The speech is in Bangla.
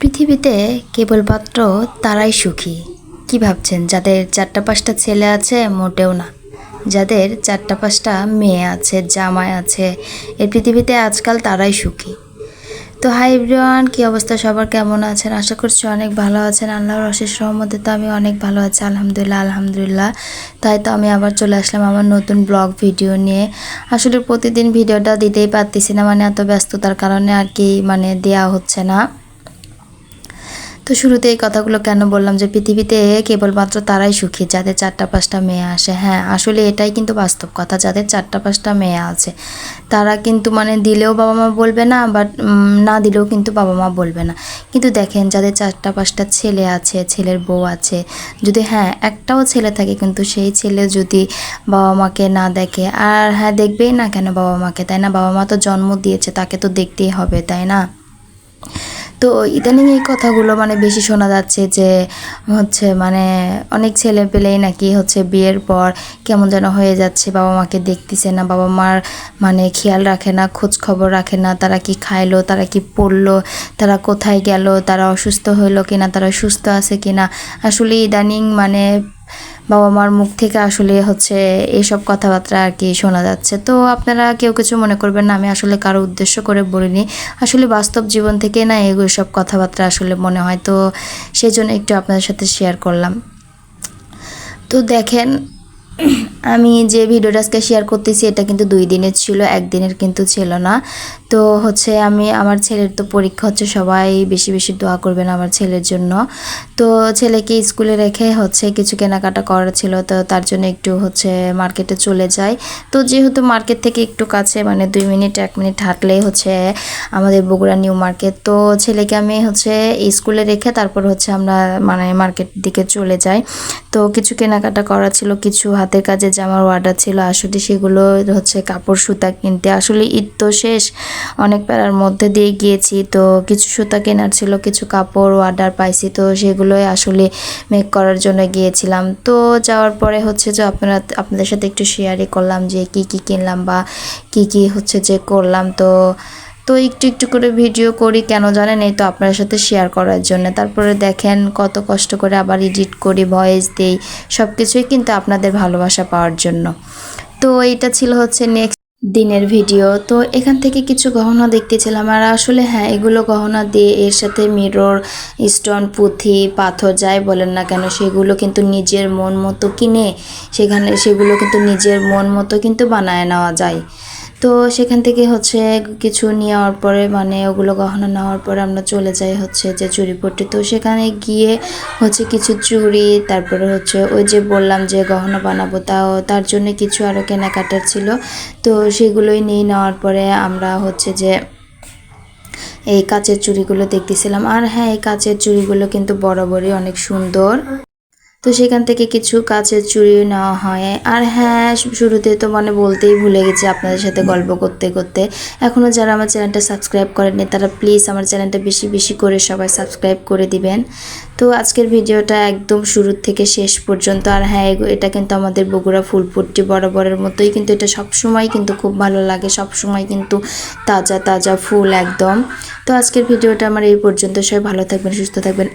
পৃথিবীতে কেবলমাত্র তারাই সুখী। কি ভাবছেন? যাদের চারটা পাঁচটা ছেলে আছে, মোটেও না। যাদের চারটা পাঁচটা মেয়ে আছে, জামাই আছে, এই পৃথিবীতে আজকাল তারাই সুখী। তো হাই এভরিওয়ান, কী অবস্থা? সবার কেমন আছেন? আশা করছি অনেক ভালো আছেন। আল্লাহর অশেষ রহমতে তো আমি অনেক ভালো আছি, আলহামদুলিল্লাহ আলহামদুলিল্লাহ। তাই তো আমি আবার চলে আসলাম আমার নতুন ব্লগ ভিডিও নিয়ে। আসলে প্রতিদিন ভিডিওটা দিতেই পারতেছি না মানে এত ব্যস্ততার কারণে আর কি মানে দেয়া হচ্ছে না। তো শুরুতে এই কথাগুলো কেন বললাম যে পৃথিবীতে কেবলমাত্র তারাই সুখী, যাদের চারটা পাঁচটা মেয়ে আসে। হ্যাঁ আসলে এটাই কিন্তু বাস্তব কথা, যাদের চারটা পাঁচটা মেয়ে আছে। তারা কিন্তু মানে দিলেও বাবা মা বলবে না বাট না দিলেও কিন্তু বাবা মা বলবে না। কিন্তু দেখেন, যাদের চারটা পাঁচটা ছেলে আছে, ছেলের বউ আছে, যদি হ্যাঁ একটাও ছেলে থাকে, কিন্তু সেই ছেলে যদি বাবা মাকে না দেখে, আর হ্যাঁ দেখবেই না কেন বাবা মাকে, তাই না? বাবা মা তো জন্ম দিয়েছে, তাকে তো দেখতেই হবে, তাই না? তো ইদানিং এই কথাগুলো মানে বেশি শোনা যাচ্ছে যে হচ্ছে মানে অনেক ছেলে পেলেই নাকি হচ্ছে বিয়ের পর কেমন যেন হয়ে যাচ্ছে, বাবা মাকে দেখতেছে না, বাবা মার মানে খেয়াল রাখে না, খোঁজ খবর রাখে না, তারা কি খাইলো, তারা কি পড়ল, তারা কোথায় গেল, তারা অসুস্থ হইল কিনা, তারা সুস্থ আছে কিনা। আসলে ইদানিং মানে বাবা মার মুখ থেকে আসলে হচ্ছে এইসব কথাবার্তা আর কি শোনা যাচ্ছে। তো আপনারা কেউ কিছু মনে করবেন না, আমি আসলে কারও উদ্দেশ্য করে বলিনি। আসলে বাস্তব জীবন থেকে না এগুলো সব কথাবার্তা আসলে মনে হয়, তো সেই জন্য একটু আপনাদের সাথে শেয়ার করলাম। তো দেখেন আমি যে ভিডিওটা আজকে শেয়ার করতেছি, এটা কিন্তু দুই দিনের ছিল, একদিনের কিন্তু ছিল না। তো হচ্ছে আমি, আমার ছেলের তো পরীক্ষা হচ্ছে, সবাই বেশি বেশি দোয়া করবেন আমার ছেলের জন্য। তো ছেলেকে স্কুলে রেখে হচ্ছে কিছু কেনাকাটা করার ছিল, তো তার জন্য একটু হচ্ছে মার্কেটে চলে যাই। তো যেহেতু মার্কেট থেকে একটু কাছে মানে দুই মিনিট, এক মিনিট হাঁটলেই হচ্ছে আমাদের বগুড়া নিউ মার্কেট। তো ছেলেকে আমি হচ্ছে স্কুলে রেখে তারপর হচ্ছে আমরা মানে মার্কেট দিকে চলে যাই। তো কিছু কেনাকাটা করা ছিল, কিছু হাতের কাজে জামার অর্ডার ছিল, আসলে সেগুলো হচ্ছে কাপড় সুতা কিনতে। আসলে ঈদ তো শেষ, অনেক প্যারার মধ্যে দিয়ে গিয়েছি, তো কিছু সুতা কেনার ছিল, কিছু কাপড় অর্ডার পাইছি, তো সেগুলোই আসলে মেক করার জন্য গিয়েছিলাম। তো যাওয়ার পরে হচ্ছে যে আপনারা, আপনাদের সাথে একটু শেয়ারই করলাম যে কি কি কিনলাম বা কি কি হচ্ছে যে করলাম, তো তো একটু একটু করে ভিডিও করি, কেন জানেন? এই তো আপনার সাথে শেয়ার করার জন্য। তারপরে দেখেন কত কষ্ট করে আবার এডিট করি ভয়েস দিই সব কিছুই কিন্তু আপনাদের ভালোবাসা পাওয়ার জন্য। তো এইটা ছিল হচ্ছে নেক্সট দিনের ভিডিও তো এখান থেকে কিছু গহনা দেখতেছিলাম, আর আসলে হ্যাঁ এগুলো গহনা দিয়ে এর সাথে মিরর স্টোন পুঁথি, পাথর যাই বলেন না কেন, সেগুলো কিন্তু নিজের মন মতো কিনে, সেখানে সেগুলো কিন্তু নিজের মন মতো কিন্তু বানায় নেওয়া যায়। তো সেখান থেকে হচ্ছে কিছু নেওয়ার পরে মানে ওগুলো গহনা নেওয়ার পরে আমরা চলে যাই হচ্ছে যে চুরিপট্টি তো সেখানে গিয়ে হচ্ছে কিছু চুড়ি, তারপরে হচ্ছে ওই যে বললাম যে গহনা বানাবো, তাও তার জন্য কিছু আরও কেনাকাটার ছিল। তো সেগুলোই নিয়ে নেওয়ার পরে আমরা হচ্ছে যে এই কাচের চুড়িগুলো দেখতেছিলাম। আর হ্যাঁ এই কাচের চুড়িগুলো কিন্তু বরাবরই অনেক সুন্দর। তো সেখান থেকে কিছু কাচের চুড়ি নেওয়া হয়। আর হ্যাঁ শুরুতে তো মানে বলতেই ভুলে গেছি আপনাদের সাথে গল্প করতে করতে। এখনও যারা আমার চ্যানেলটা সাবস্ক্রাইব করেননি, তারা প্লিজ আমার চ্যানেলটা বেশি বেশি করে সবাই সাবস্ক্রাইব করে দিবেন। তো আজকের ভিডিওটা একদম শুরু থেকে শেষ পর্যন্ত। আর হ্যাঁ এটা কিন্তু আমাদের বগুড়া ফুলপট্টি বরাবরের মতোই কিন্তু এটা সবসময় কিন্তু খুব ভালো লাগে, সবসময় কিন্তু তাজা তাজা ফুল একদম। তো আজকের ভিডিওটা আমার এই পর্যন্ত। সবাই ভালো থাকবেন, সুস্থ থাকবেন।